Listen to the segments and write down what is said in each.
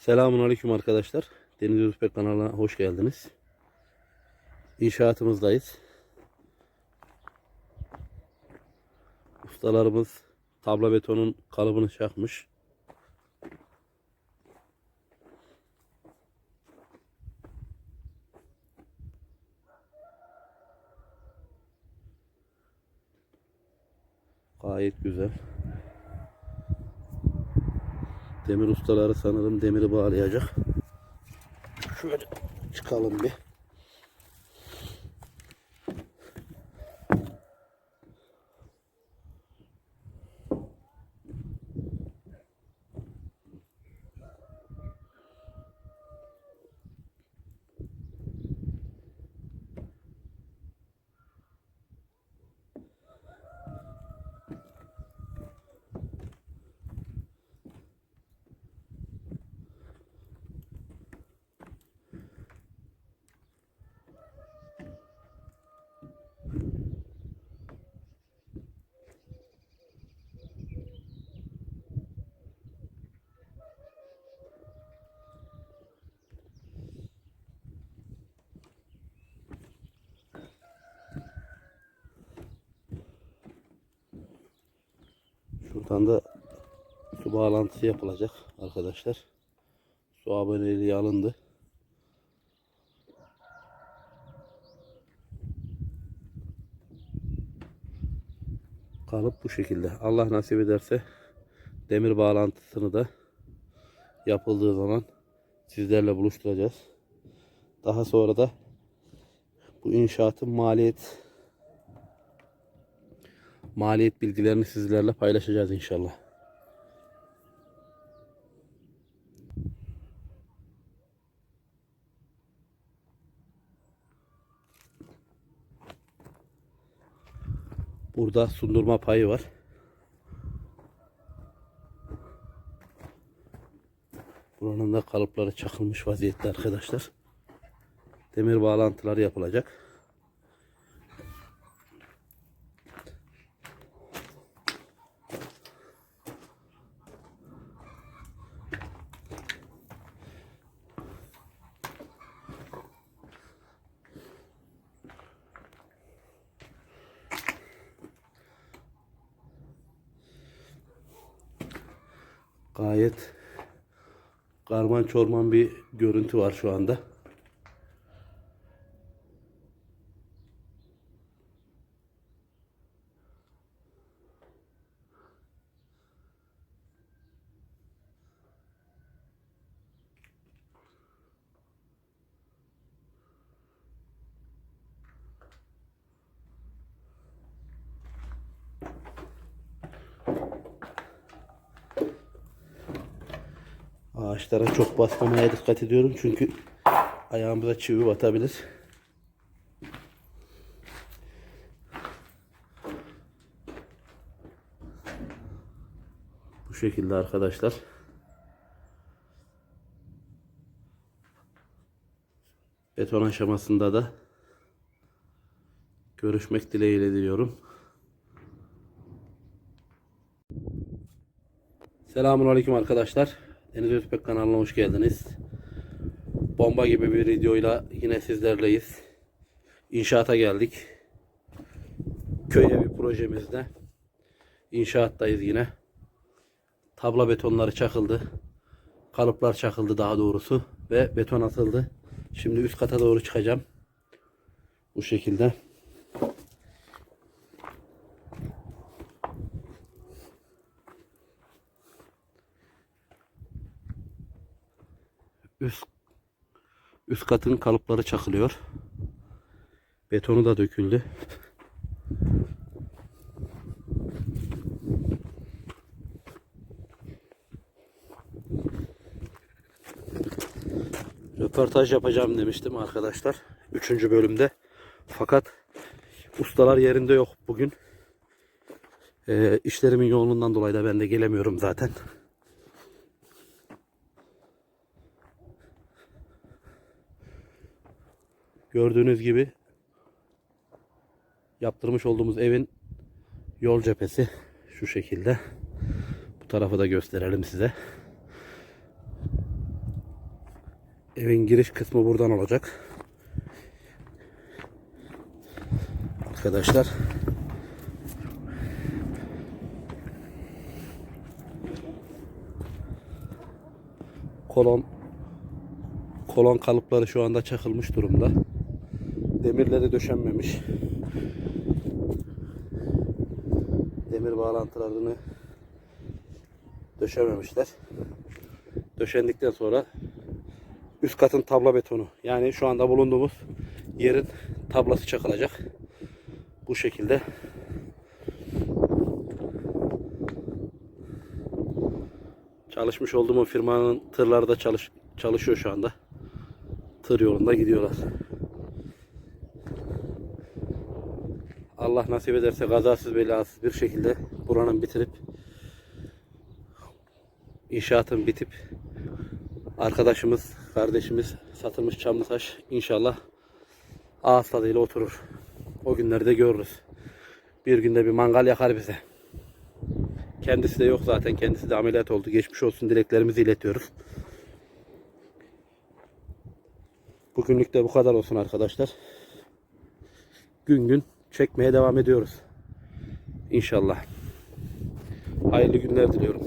Selamun Aleyküm arkadaşlar. Deniz Özbek kanalına hoş geldiniz. İnşaatımızdayız. Ustalarımız tabla betonun kalıbını çakmış. Gayet güzel. Demir ustaları sanırım demiri bağlayacak. Şöyle çıkalım bir. Şuradan da su bağlantısı yapılacak arkadaşlar. Su aboneliği alındı. Kalıp bu şekilde. Allah nasip ederse demir bağlantısını da yapıldığı zaman sizlerle buluşturacağız. Daha sonra da bu inşaatın maliyet maliyet bilgilerini sizlerle paylaşacağız inşallah. Burada sundurma payı var. Buranın da kalıpları çakılmış vaziyette arkadaşlar. Demir bağlantıları yapılacak. Gayet karman çorman bir görüntü var şu anda. Ağaçlara çok basmamaya dikkat ediyorum çünkü ayağımıza çivi batabilir. Bu şekilde arkadaşlar. Beton aşamasında da görüşmek dileğiyle diliyorum. Selamun Aleyküm arkadaşlar. Deniz Özbek kanalına hoş geldiniz. Bomba gibi bir videoyla yine sizlerleyiz. İnşaata geldik. Köye bir projemizde. İnşaattayız yine. Tabla betonları çakıldı. Kalıplar çakıldı daha doğrusu. Ve beton atıldı. Şimdi üst kata doğru çıkacağım. Bu şekilde. Üst üst katın kalıpları çakılıyor. Betonu da döküldü. Röportaj yapacağım demiştim arkadaşlar. Üçüncü bölümde. Fakat ustalar yerinde yok bugün. Ee, işlerimin yoğunluğundan dolayı da ben de gelemiyorum zaten. Gördüğünüz gibi yaptırmış olduğumuz evin yol cephesi şu şekilde. Bu tarafı da gösterelim size. Evin giriş kısmı buradan olacak. Arkadaşlar. Kolon kolon kalıpları şu anda çakılmış durumda. Demirleri döşenmemiş. Demir bağlantılarını döşememişler. Döşendikten sonra üst katın tabla betonu. Yani şu anda bulunduğumuz yerin tablası çakılacak. Bu şekilde. Çalışmış olduğum firmanın tırları da çalış, çalışıyor şu anda. Tır yolunda gidiyorlar. Allah nasip ederse kazasız belasız bir şekilde buranın bitirip inşaatın bitip arkadaşımız, kardeşimiz satılmış Çamlıtaş inşallah ağız tadıyla oturur. O günlerde görürüz. Bir günde bir mangal yakar bize. Kendisi de yok zaten. Kendisi de ameliyat oldu. Geçmiş olsun dileklerimizi iletiyoruz. Bugünlük de bu kadar olsun arkadaşlar. Gün gün çekmeye devam ediyoruz. İnşallah. Hayırlı günler diliyorum.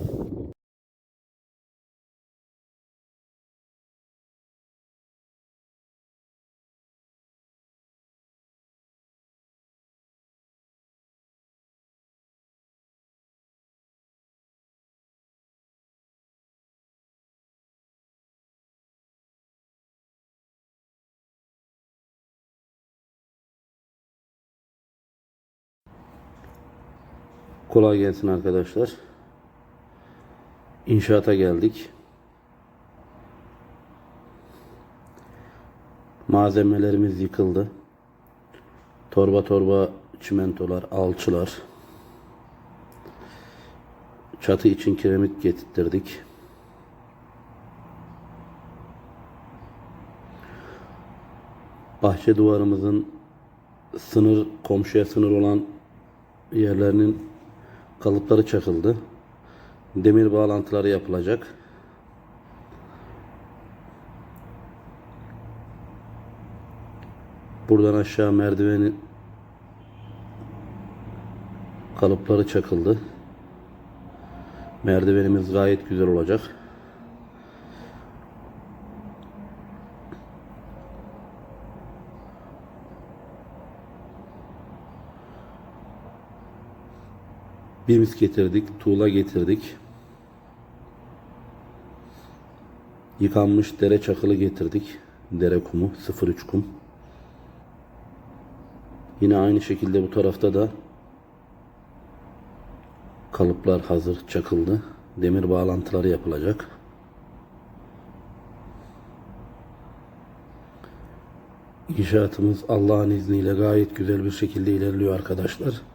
Kolay gelsin arkadaşlar. İnşaata geldik. Malzemelerimiz yıkıldı. Torba torba çimentolar, alçılar. Çatı için kiremit getirttirdik. Bahçe duvarımızın sınır komşuya sınır olan yerlerinin kalıpları çakıldı. Demir bağlantıları yapılacak. Buradan aşağı merdivenin kalıpları çakıldı. Merdivenimiz gayet güzel olacak. Bimis getirdik, tuğla getirdik. Yıkanmış dere çakılı getirdik. Dere kumu, 03 kum. Yine aynı şekilde bu tarafta da kalıplar hazır çakıldı. Demir bağlantıları yapılacak. İnşaatımız Allah'ın izniyle gayet güzel bir şekilde ilerliyor arkadaşlar.